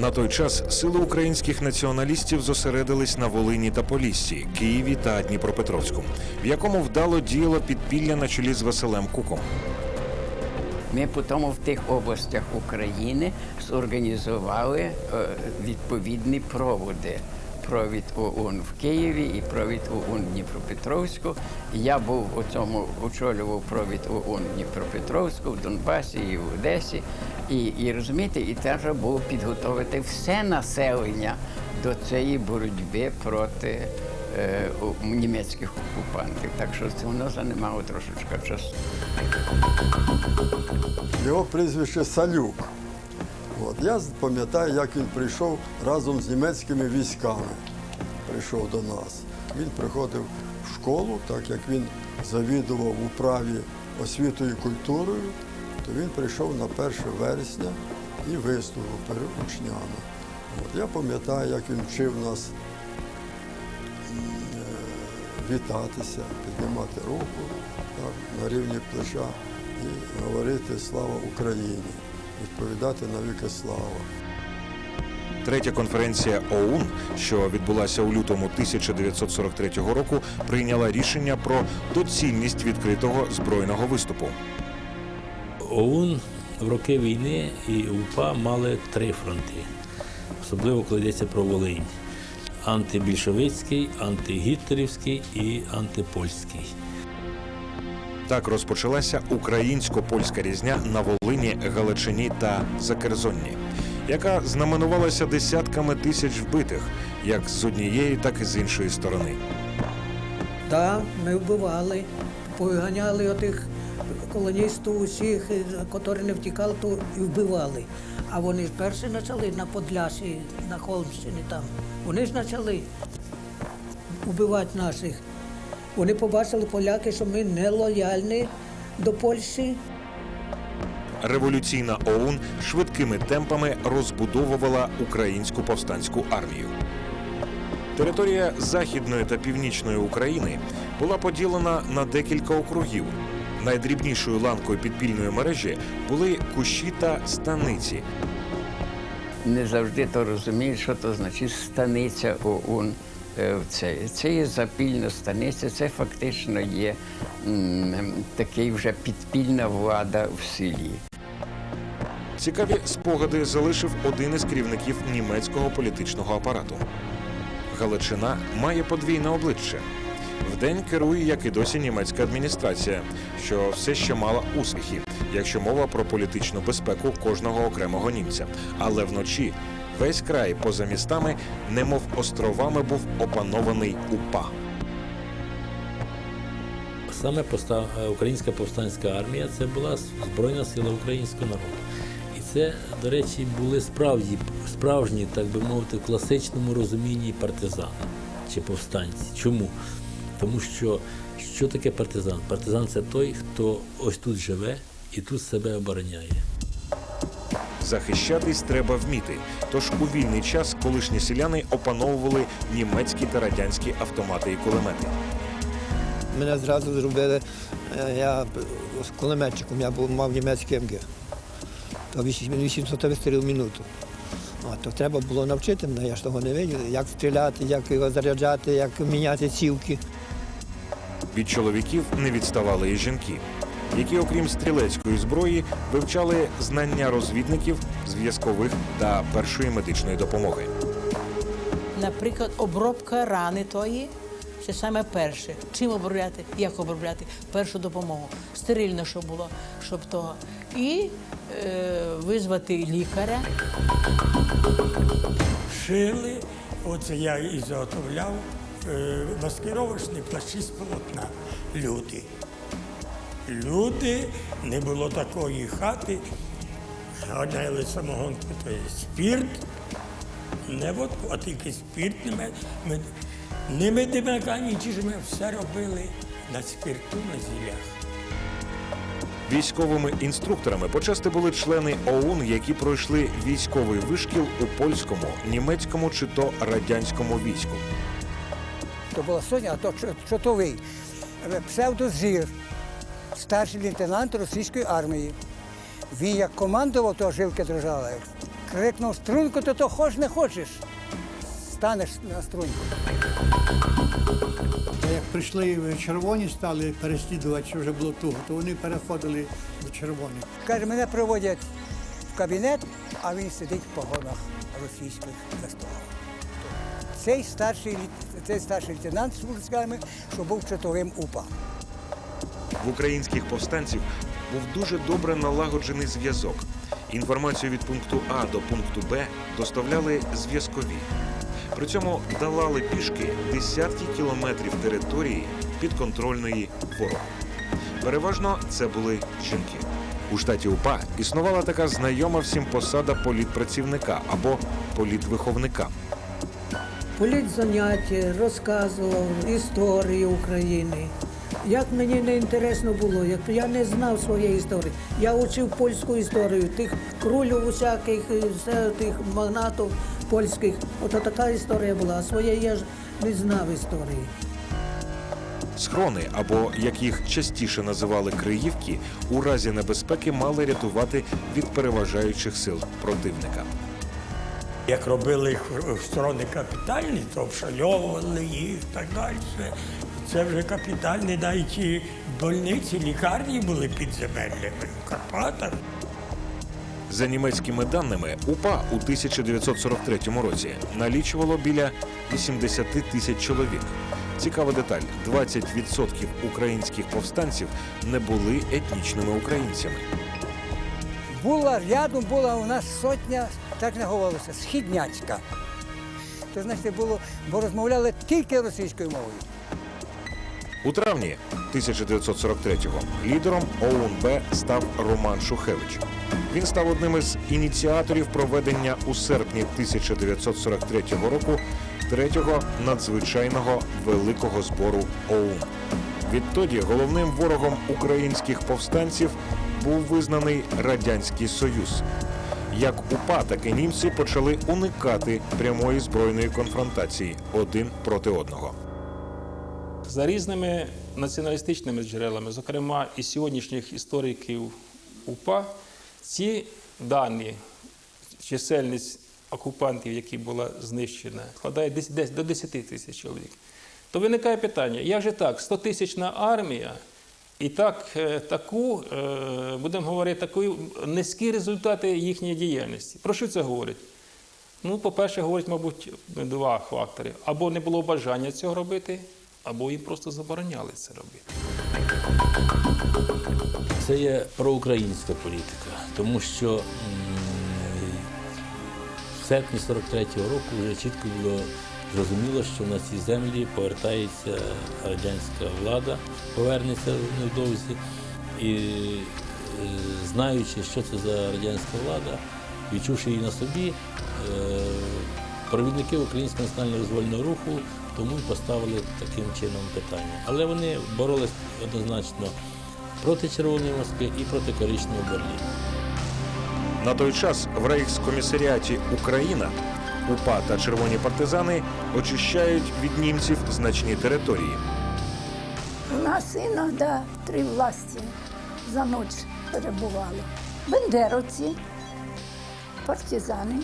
На той час сили українських націоналістів зосередились на Волині та Поліссі, Києві та Дніпропетровську, в якому вдало діяло підпілля на чолі з Василем Куком. Ми потім в тих областях України зорганізували е, відповідні проводи. Провід ОУН в Києві і провід ОУН в Дніпропетровську. Я був у цьому очолював провід ОУН в Дніпропетровську, в Донбасі і в Одесі. І, і розумієте, і треба було підготовити все населення до цієї боротьби проти е, німецьких окупантів. Так що це воно займало трошечки часу. Його прізвище Салюк. От. Я пам'ятаю, як він прийшов разом з німецькими військами. Прийшов до нас. Він приходив в школу, так як він завідував у праві освітою і культурою, то він прийшов на 1 вересня і виступив перед учнями. От. Я пам'ятаю, як він вчив нас е, вітатися, піднімати руку так, на рівні плеча і говорити Слава Україні, відповідати на віки слава. Третя конференція ОУН, що відбулася у лютому 1943 року, прийняла рішення про доцільність відкритого збройного виступу. ОУН в роки війни і УПА мали три фронти, особливо коли йдеться про Волинь. Антибільшовицький, антигітлерівський і антипольський. Так розпочалася українсько-польська різня на Волині, Галичині та Закерзонні, яка знаменувалася десятками тисяч вбитих, як з однієї, так і з іншої сторони. Так, ми вбивали, поганяли отих колоністів усіх, які не втікали, то і вбивали. А вони ж перші почали на Подлясі, на Холмщині там. Вони ж почали вбивати наших. Вони побачили поляки, що ми не лояльні до Польщі. Революційна ОУН швидкими темпами розбудовувала українську повстанську армію. Територія Західної та Північної України була поділена на декілька округів. Найдрібнішою ланкою підпільної мережі були кущі та станиці. не завжди то розуміють, що то значить станиця ОУН. е, Це, це є запільна станиця, це фактично є м, такий вже підпільна влада в селі. Цікаві спогади залишив один із керівників німецького політичного апарату. Галичина має подвійне обличчя. Вдень керує, як і досі, німецька адміністрація, що все ще мала успіхи, якщо мова про політичну безпеку кожного окремого німця. Але вночі весь край поза містами, немов островами, був опанований УПА. Саме е, Українська повстанська армія це була Збройна сила українського народу. І це, до речі, були справді, справжні, так би мовити, в класичному розумінні партизани чи повстанці. Чому? Тому що що таке партизан? Партизан це той, хто ось тут живе і тут себе обороняє. Захищатись треба вміти. Тож у вільний час колишні селяни опановували німецькі та радянські автомати і кулемети. Мене зразу зробили, е, я з кулеметчиком, я був, мав німецький МГ. То 800 вистрілів в минуту. От, то треба було навчити мене, я ж того не видів, як стріляти, як його заряджати, як міняти цівки. Від чоловіків не відставали і жінки, які, окрім стрілецької зброї, вивчали знання розвідників, зв'язкових та першої медичної допомоги. Наприклад, обробка рани тої це саме перше. Чим обробляти, як обробляти першу допомогу. Стерильно, щоб було, щоб того. І е, визвати лікаря. шили, оце я і заготовляв е, маскировочні плащі з полотна. Люди. Люди, не було такої хати, ганяли самогонку, то є спірт, не водку, а тільки спірт. Не, мед- мед- не медимака, нічого, ми все робили на спірту, на зілях. Військовими інструкторами почасти були члени ОУН, які пройшли військовий вишкіл у польському, німецькому чи то радянському війську. То була сотня, а то чотовий. Е, Псевдозір, старший лейтенант російської армії. Він як командував, то жилки дрожали. крикнув струнку, то то хоч не хочеш. Станеш на струнку. Як прийшли червоні, стали переслідувати, що вже було туго, то вони переходили до червоних. Каже, мене приводять в кабінет, а він сидить в погонах російських за столом. Цей старший, цей старший лейтенант з військами, що був чотовим УПА. В українських повстанців був дуже добре налагоджений зв'язок. Інформацію від пункту А до пункту Б доставляли зв'язкові. При цьому долали пішки десятки кілометрів території підконтрольної ворогу. Переважно це були жінки. У штаті УПА існувала така знайома всім посада політпрацівника або політвиховника. Політзаняття, розказував історію України. Як мені не інтересно було, як я не знав своєї історії. Я учив польську історію, тих крулів усяких, тих магнатів польських. Ото така історія була. А своєї я ж не знав історії. Схрони, або як їх частіше називали Криївки, у разі небезпеки мали рятувати від переважаючих сил противника. Як робили сторони капітальні, то обшальовували їх і так далі. Це вже капітальні, навіть і больниці, лікарні були підземельними в Карпатах. За німецькими даними, УПА у 1943 році налічувало біля 80 тисяч чоловік. Цікава деталь: 20% українських повстанців не були етнічними українцями. Була рядом, була у нас сотня, так не говорилося, східняцька. То значить було, бо розмовляли тільки російською мовою. У травні 1943-го лідером ОУН-Б став Роман Шухевич. Він став одним із ініціаторів проведення у серпні 1943 року третього надзвичайного великого збору ОУН. Відтоді головним ворогом українських повстанців був визнаний Радянський Союз. Як УПА, так і німці почали уникати прямої збройної конфронтації один проти одного. За різними націоналістичними джерелами, зокрема і сьогоднішніх істориків УПА, ці дані, чисельність окупантів, які була знищена, складає десь, до 10 тисяч чоловік. То виникає питання, як же так, 100 тисячна армія і так, е, таку, е, будемо говорити, такі низькі результати їхньої діяльності. Про що це говорить? Ну, по-перше, говорить, мабуть, два фактори. Або не було бажання цього робити, або їм просто забороняли це робити. Це є проукраїнська політика, тому що в серпні 43-го року вже чітко було зрозуміло, що на ці землі повертається радянська влада, повернеться невдовзі. І е, знаючи, що це за радянська влада, відчувши її на собі, е, провідники Українського національного визвольного руху тому й поставили таким чином питання. Але вони боролись однозначно проти Червоної Москви і проти коричневого Берліну. На той час в рейхскомісаріаті Україна УПА та червоні партизани очищають від німців значні території. У нас іноді три власті за ніч перебували. Бендеровці, партизани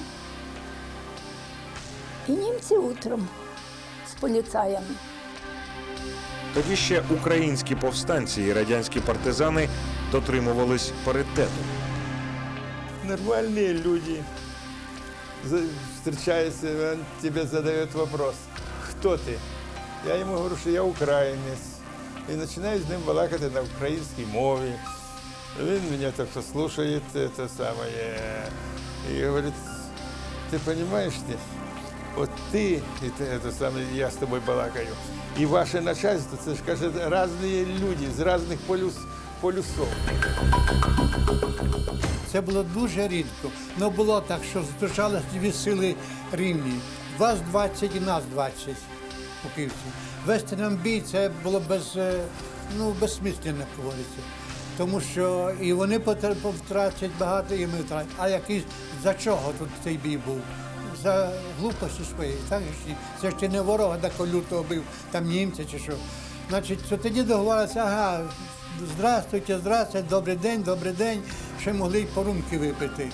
і німці утром з поліцаями. Тоді ще українські повстанці і радянські партизани дотримувались паритету. Нормальные люди Встречаются, он тебе задает вопрос, кто ты? Я ему говорю, що я українець. І починаю з ним балакати на українській мові. Він мене так слухає, це саме. І говорить, ти розумієш, от ти, це саме, я з тобою балакаю. І ваше начальство, це ж каже, різні люди з різних полюс, полюсов. Це було дуже рідко. Ну було так, що зустрічалися дві сили рівні. Вас 20 і нас 20 у півці. Вести нам бій це було без, е, ну, безсмисленно, як говориться. Тому що і вони втратять багато, і ми втратимо. А якийсь за чого тут цей бій був? За глупості своєї. Так? Це ж ти не ворога такого лютого бив, там німця чи що. Значить, що тоді договорилися, ага, Здрастуйте, здравствуйте, добрий день, добрий день. Ще могли й по випити.